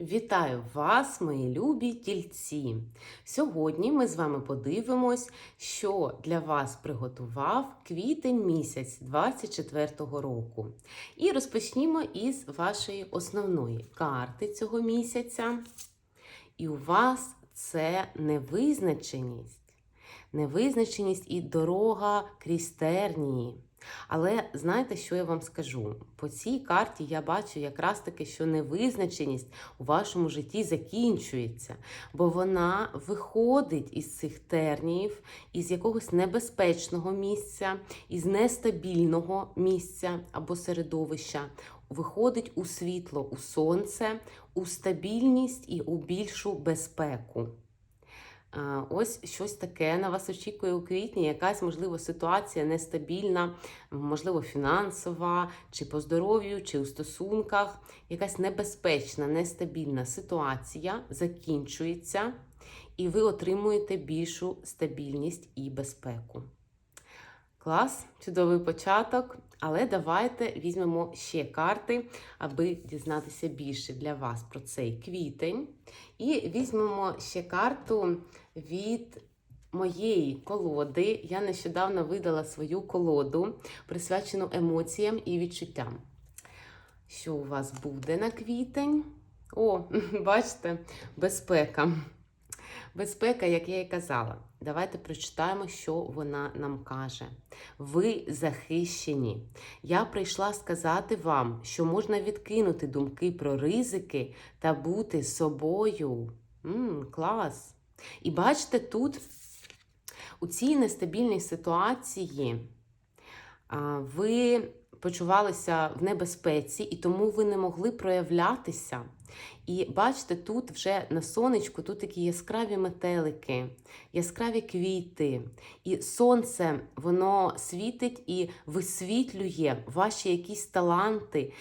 Вітаю вас, мої любі тільці! Сьогодні ми з вами подивимось, що для вас приготував квітень місяць 24-го року. І розпочнімо із вашої основної карти цього місяця. І у вас це невизначеність. Невизначеність і дорога крізь тернії. Але знаєте, що я вам скажу? По цій карті я бачу якраз таки, що невизначеність у вашому житті закінчується, бо вона виходить із цих тернів, із якогось небезпечного місця, із нестабільного місця або середовища. Виходить у світло, у сонце, у стабільність і у більшу безпеку. А, Ось щось таке на вас очікує у квітні, якась, можливо, ситуація нестабільна, можливо, фінансова, чи по здоров'ю, чи у стосунках. Якась небезпечна, нестабільна ситуація закінчується, і ви отримуєте більшу стабільність і безпеку. Клас, чудовий початок. Але давайте візьмемо ще карти, аби дізнатися більше для вас про цей квітень. І візьмемо ще карту від моєї колоди. Я нещодавно видала свою колоду, присвячену емоціям і відчуттям. Що у вас буде на квітень? О, бачите, безпека. Безпека, як я і казала, давайте прочитаємо, що вона нам каже. Ви захищені. Я прийшла сказати вам, що можна відкинути думки про ризики та бути собою. М, клас! І бачите, тут у цій нестабільній ситуації ви почувалися в небезпеці, і тому ви не могли проявлятися. І бачите, тут вже на сонечку тут такі яскраві метелики, яскраві квіти. І сонце воно світить і висвітлює ваші якісь таланти.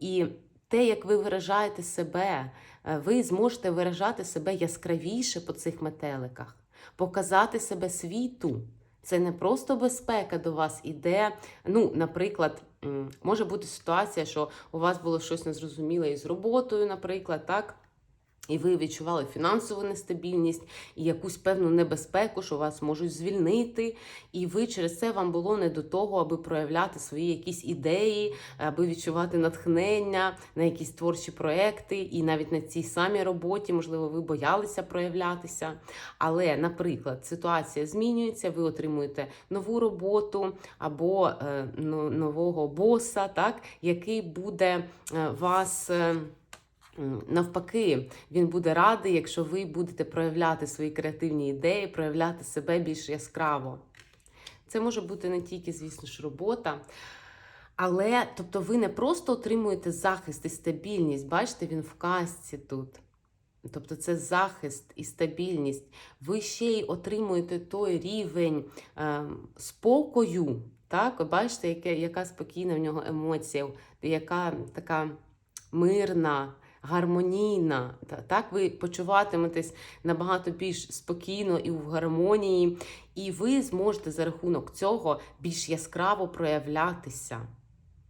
І те, як ви виражаєте себе, ви зможете виражати себе яскравіше по цих метеликах, показати себе світу. Це не просто безпека до вас іде. Ну, наприклад, може бути ситуація, що у вас було щось незрозуміле із роботою, наприклад, так? І ви відчували фінансову нестабільність і якусь певну небезпеку, що вас можуть звільнити, і ви через це вам було не до того, аби проявляти свої якісь ідеї, аби відчувати натхнення на якісь творчі проекти, і навіть на цій самій роботі, можливо, ви боялися проявлятися. Але, наприклад, ситуація змінюється, ви отримуєте нову роботу або е, нового боса, так, який буде е, вас. Е, Навпаки, він буде радий, якщо ви будете проявляти свої креативні ідеї, проявляти себе більш яскраво. Це може бути не тільки, звісно ж, робота. Але тобто ви не просто отримуєте захист і стабільність, бачите, він в казці тут. Тобто це захист і стабільність. Ви ще й отримуєте той рівень е, спокою. Так, бачите, яка, яка спокійна в нього емоція, яка така мирна гармонійна. Так ви почуватиметесь набагато більш спокійно і в гармонії, і ви зможете за рахунок цього більш яскраво проявлятися,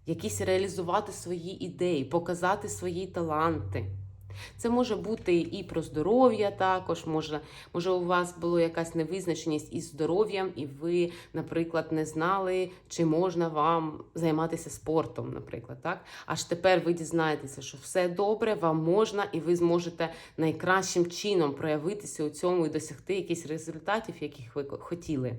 якісь реалізувати свої ідеї, показати свої таланти. Це може бути і про здоров'я також. Може, може, у вас була якась невизначеність із здоров'ям, і ви, наприклад, не знали, чи можна вам займатися спортом, наприклад. так? Аж тепер ви дізнаєтеся, що все добре, вам можна, і ви зможете найкращим чином проявитися у цьому і досягти якихось результатів, яких ви хотіли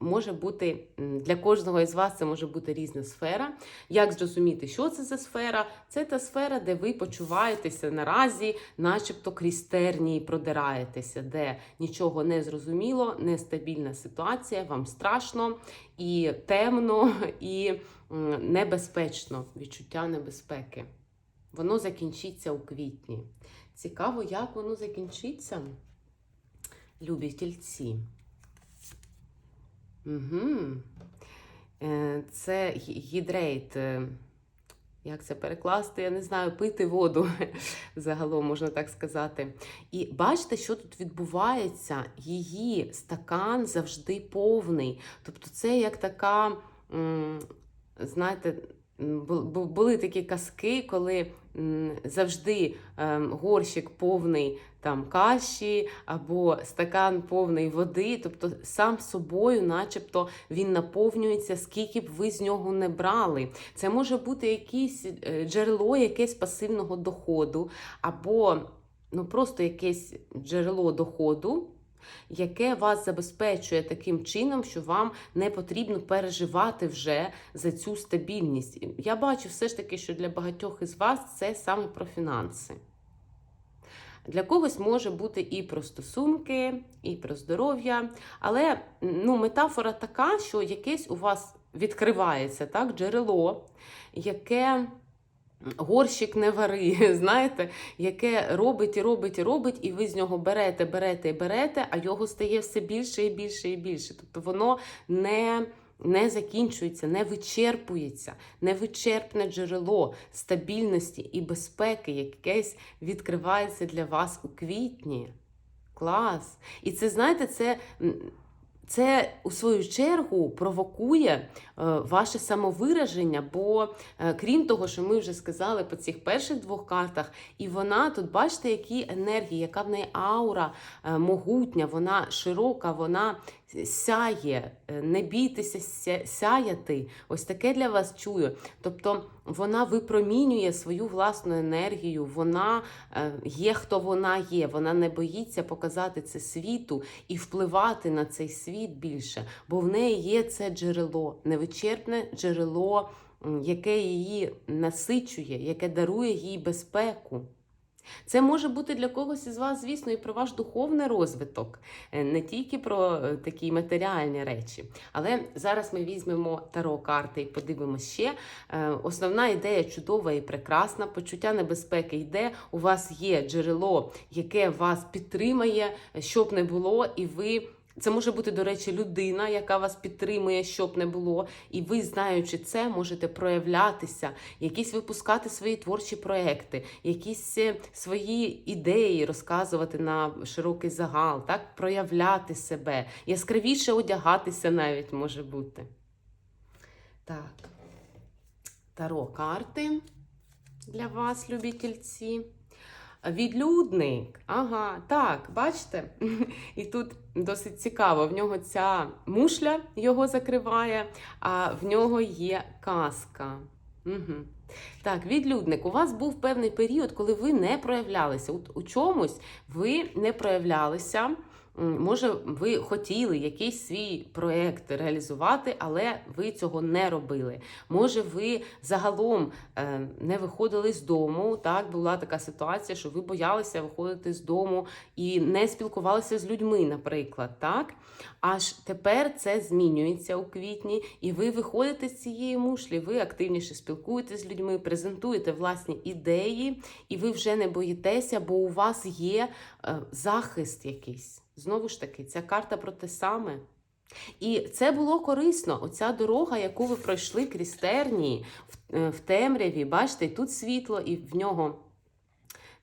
може бути для кожного із вас це може бути різна сфера. Як зрозуміти, що це за сфера? Це та сфера, де ви почуваєтеся наразі, начебто крізь тернії продираєтеся, де нічого не зрозуміло, нестабільна ситуація, вам страшно і темно, і небезпечно відчуття небезпеки. Воно закінчиться у квітні. Цікаво, як воно закінчиться, любі тільці. Угу. Це гідрейт. Е, як це перекласти? Я не знаю, пити воду загалом, можна так сказати. І бачите, що тут відбувається? Її стакан завжди повний. Тобто, це як така, знаєте, були такі казки, коли завжди ем, горщик повний там каші або стакан повний води, тобто сам собою, начебто, він наповнюється, скільки б ви з нього не брали. Це може бути якесь е, джерело, якесь пасивного доходу, або ну, просто якесь джерело доходу. Яке вас забезпечує таким чином, що вам не потрібно переживати вже за цю стабільність. Я бачу все ж таки, що для багатьох із вас це саме про фінанси. Для когось може бути і про стосунки, і про здоров'я. Але ну, метафора така, що якесь у вас відкривається так, джерело, яке горщик не вари, знаєте, яке робить і робить і робить, і ви з нього берете, берете і берете, а його стає все більше і більше і більше. Тобто воно не. Не закінчується, не вичерпується, невичерпне джерело стабільності і безпеки, якесь відкривається для вас у квітні. Клас! І це, знаєте, це, це у свою чергу провокує е, ваше самовираження, бо е, крім того, що ми вже сказали по цих перших двох картах, і вона тут, бачите, які енергії, яка в неї аура е, могутня, вона широка, вона сяє, Е, не бійтеся сяяти. Ось таке для вас чую. Тобто вона випромінює свою власну енергію, вона е, є хто вона є. Вона не боїться показати це світу і впливати на цей світ більше, бо в неї є це джерело, невичерпне джерело, яке її насичує, яке дарує їй безпеку. Це може бути для когось із вас, звісно, і про ваш духовний розвиток, е, не тільки про е, такі матеріальні речі. Але зараз ми візьмемо таро карти і подивимося ще. Е, Основна ідея чудова і прекрасна. Почуття небезпеки йде. У вас є джерело, яке вас підтримає, щоб не було, і ви. Це може бути, до речі, людина, яка вас підтримує, щоб не було, і ви, знаючи це, можете проявлятися, якісь випускати свої творчі проекти, якісь е, свої ідеї розказувати на широкий загал, так проявляти себе, яскравіше одягатися навіть може бути. Так, таро карти для вас, любі тільці. Відлюдник. Ага, так, бачите? І тут досить цікаво. В нього ця мушля його закриває, а в нього є каска. Угу. Так, відлюдник, у вас був певний період, коли ви не проявлялися. У, чомусь ви не проявлялися. Може, ви хотіли якийсь свій проєкт реалізувати, але ви цього не робили. Може, ви загалом е, не виходили з дому. Так, була така ситуація, що ви боялися виходити з дому і не спілкувалися з людьми, наприклад. Так? Аж тепер це змінюється у квітні, і ви виходите з цієї мушлі, ви активніше спілкуєтеся з людьми, презентуєте власні ідеї, і ви вже не боїтеся, бо у вас є е, захист якийсь. Знову ж таки, ця карта про те саме. І це було корисно. Оця дорога, яку ви пройшли крізь тернії в, е, темряві, бачите, тут світло, і в нього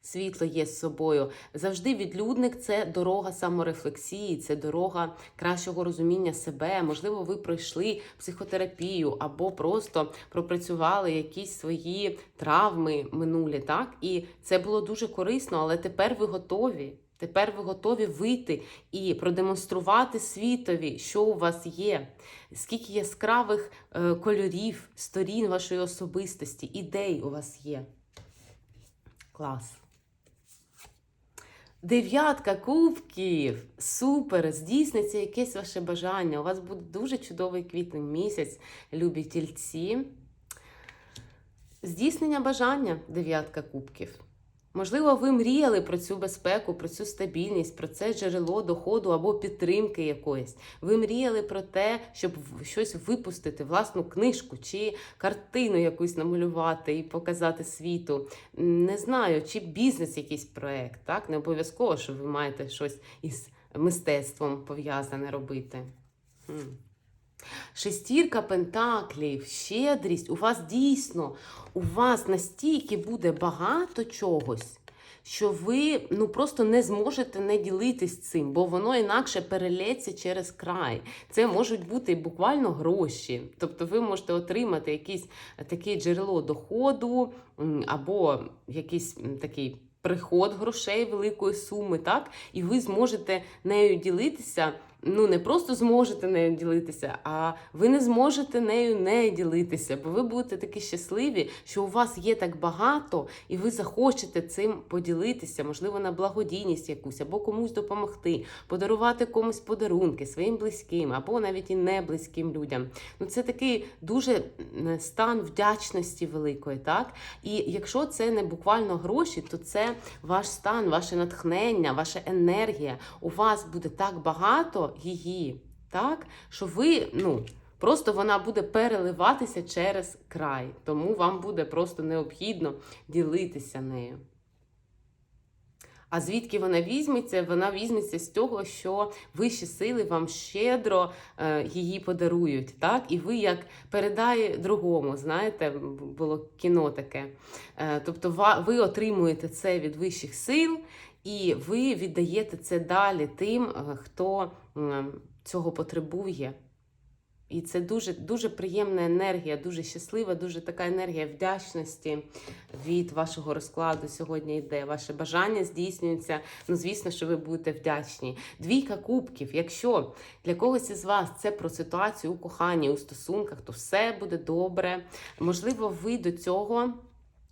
світло є з собою. Завжди відлюдник це дорога саморефлексії, це дорога кращого розуміння себе. Можливо, ви пройшли психотерапію або просто пропрацювали якісь свої травми минулі. Так, і це було дуже корисно, але тепер ви готові. Тепер ви готові вийти і продемонструвати світові, що у вас є, скільки яскравих е, кольорів, сторін вашої особистості, ідей у вас є. Клас. Дев'ятка кубків. Супер! Здійсниться якесь ваше бажання. У вас буде дуже чудовий квітень місяць, любі тільці. Здійснення бажання дев'ятка кубків. Можливо, ви мріяли про цю безпеку, про цю стабільність, про це джерело доходу або підтримки якоїсь. Ви мріяли про те, щоб щось випустити, власну книжку чи картину якусь намалювати і показати світу. Не знаю, чи бізнес якийсь проект, так? Не обов'язково, що ви маєте щось із мистецтвом пов'язане робити. Шестірка пентаклів, щедрість. У вас дійсно, у вас настільки буде багато чогось, що ви ну просто не зможете не ділитись цим, бо воно інакше перелється через край. Це можуть бути буквально гроші. Тобто ви можете отримати якесь таке джерело доходу або якийсь такий. Приход грошей великої суми, так? І ви зможете нею ділитися. Ну, не просто зможете нею ділитися, а ви не зможете нею не ділитися, бо ви будете такі щасливі, що у вас є так багато, і ви захочете цим поділитися, можливо, на благодійність якусь, або комусь допомогти, подарувати комусь подарунки своїм близьким, або навіть і не близьким людям. Ну, це такий дуже стан вдячності великої, так? І якщо це не буквально гроші, то це ваш стан, ваше натхнення, ваша енергія. У вас буде так багато її, так? Що ви, ну. Просто вона буде переливатися через край, тому вам буде просто необхідно ділитися нею. А звідки вона візьметься? Вона візьметься з того, що вищі сили вам щедро е, її подарують, так? І ви як передає другому, знаєте, було кіно таке. Е, тобто ви отримуєте це від вищих сил, і ви віддаєте це далі тим, е, хто цього потребує. І це дуже дуже приємна енергія, дуже щаслива, дуже така енергія вдячності від вашого розкладу сьогодні йде. Ваше бажання здійснюється. Ну, звісно, що ви будете вдячні. Двійка кубків. Якщо для когось із вас це про ситуацію у коханні, у стосунках, то все буде добре. Можливо, ви до цього.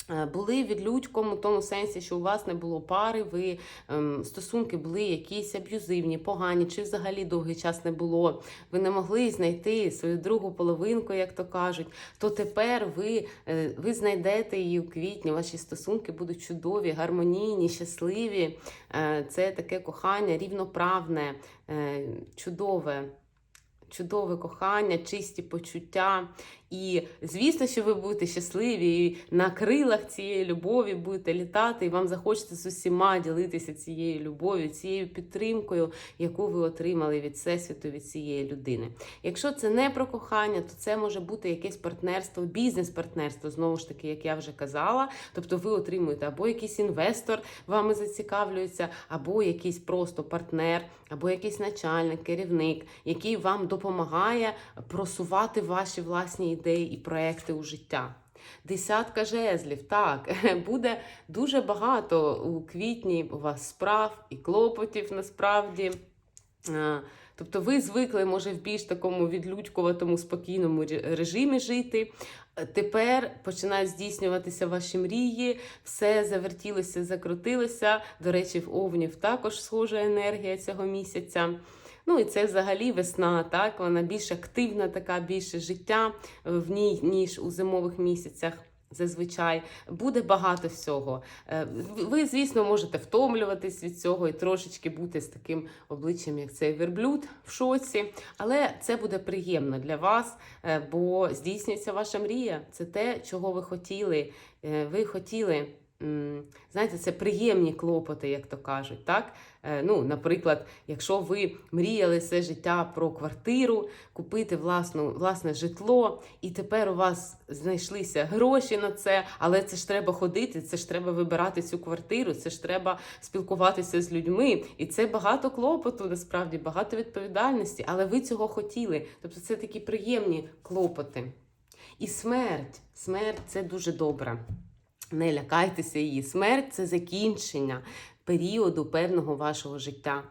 Е, Були відлюдьком у тому сенсі, що у вас не було пари, ви ем, стосунки були якісь аб'юзивні, погані, чи взагалі довгий час не було. Ви не могли знайти свою другу половинку, як то кажуть. То тепер ви, е, ви знайдете її у квітні. Ваші стосунки будуть чудові, гармонійні, щасливі. Е, Це таке кохання рівноправне, е, чудове. Чудове кохання, чисті почуття. І звісно, що ви будете щасливі і на крилах цієї любові будете літати, і вам захочеться з усіма ділитися цією любов'ю, цією підтримкою, яку ви отримали від всесвіту, від цієї людини. Якщо це не про кохання, то це може бути якесь партнерство, бізнес-партнерство, знову ж таки, як я вже казала. Тобто ви отримуєте або якийсь інвестор вами зацікавлюється, або якийсь просто партнер, або якийсь начальник, керівник, який вам допомагає просувати ваші власні ідеї і проекти у життя. Десятка жезлів, так, буде дуже багато у квітні у вас справ і клопотів насправді. Тобто ви звикли, може, в більш такому відлюдькуватому, спокійному режимі жити. Тепер починають здійснюватися ваші мрії, все завертілося, закрутилося. До речі, в Овнів також схожа енергія цього місяця. Ну і це взагалі весна, так вона більш активна, така більше життя в ній, ніж у зимових місяцях. Зазвичай буде багато всього. Е, Ви, звісно, можете втомлюватись від цього і трошечки бути з таким обличчям, як цей верблюд в шоці. Але це буде приємно для вас, е, бо здійснюється ваша мрія. Це те, чого ви хотіли. Е, Ви хотіли. Знаєте, це приємні клопоти, як то кажуть. Так? Е, Ну, наприклад, якщо ви мріяли все життя про квартиру, купити власну, власне житло, і тепер у вас знайшлися гроші на це, але це ж треба ходити, це ж треба вибирати цю квартиру, це ж треба спілкуватися з людьми. І це багато клопоту, насправді, багато відповідальності, але ви цього хотіли. Тобто це такі приємні клопоти. І смерть. Смерть це дуже добре. Не лякайтеся її. Смерть це закінчення періоду певного вашого життя.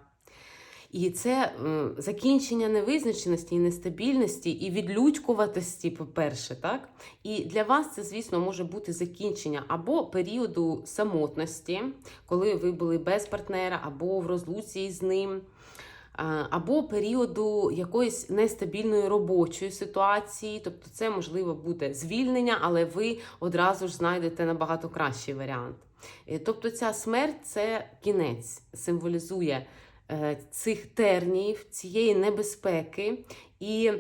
І це закінчення невизначеності і нестабільності, і відлюдькуватості, по-перше, так? І для вас це, звісно, може бути закінчення або періоду самотності, коли ви були без партнера, або в розлуці з ним. А, Або періоду якоїсь нестабільної робочої ситуації, тобто це можливо буде звільнення, але ви одразу ж знайдете набагато кращий варіант. Е, Тобто ця смерть це кінець, символізує е, цих тернів, цієї небезпеки і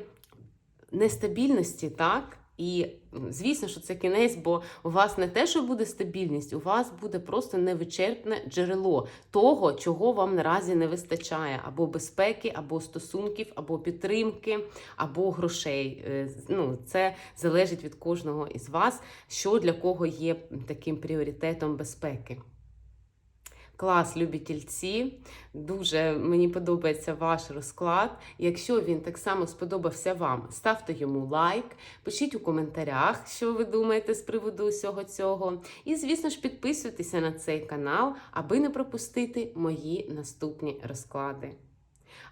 нестабільності, так? І звісно, що це кінець, бо у вас не те, що буде стабільність, у вас буде просто невичерпне джерело того, чого вам наразі не вистачає: або безпеки, або стосунків, або підтримки, або грошей. Е, Ну, це залежить від кожного із вас, що для кого є таким пріоритетом безпеки. Клас, любі тільці. Дуже мені подобається ваш розклад. Якщо він так само сподобався вам, ставте йому лайк, пишіть у коментарях, що ви думаєте з приводу усього цього. І, звісно ж, підписуйтеся на цей канал, аби не пропустити мої наступні розклади.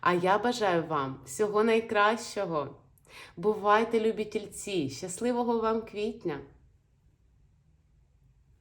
А я бажаю вам всього найкращого. Бувайте, любі тільці! Щасливого вам квітня!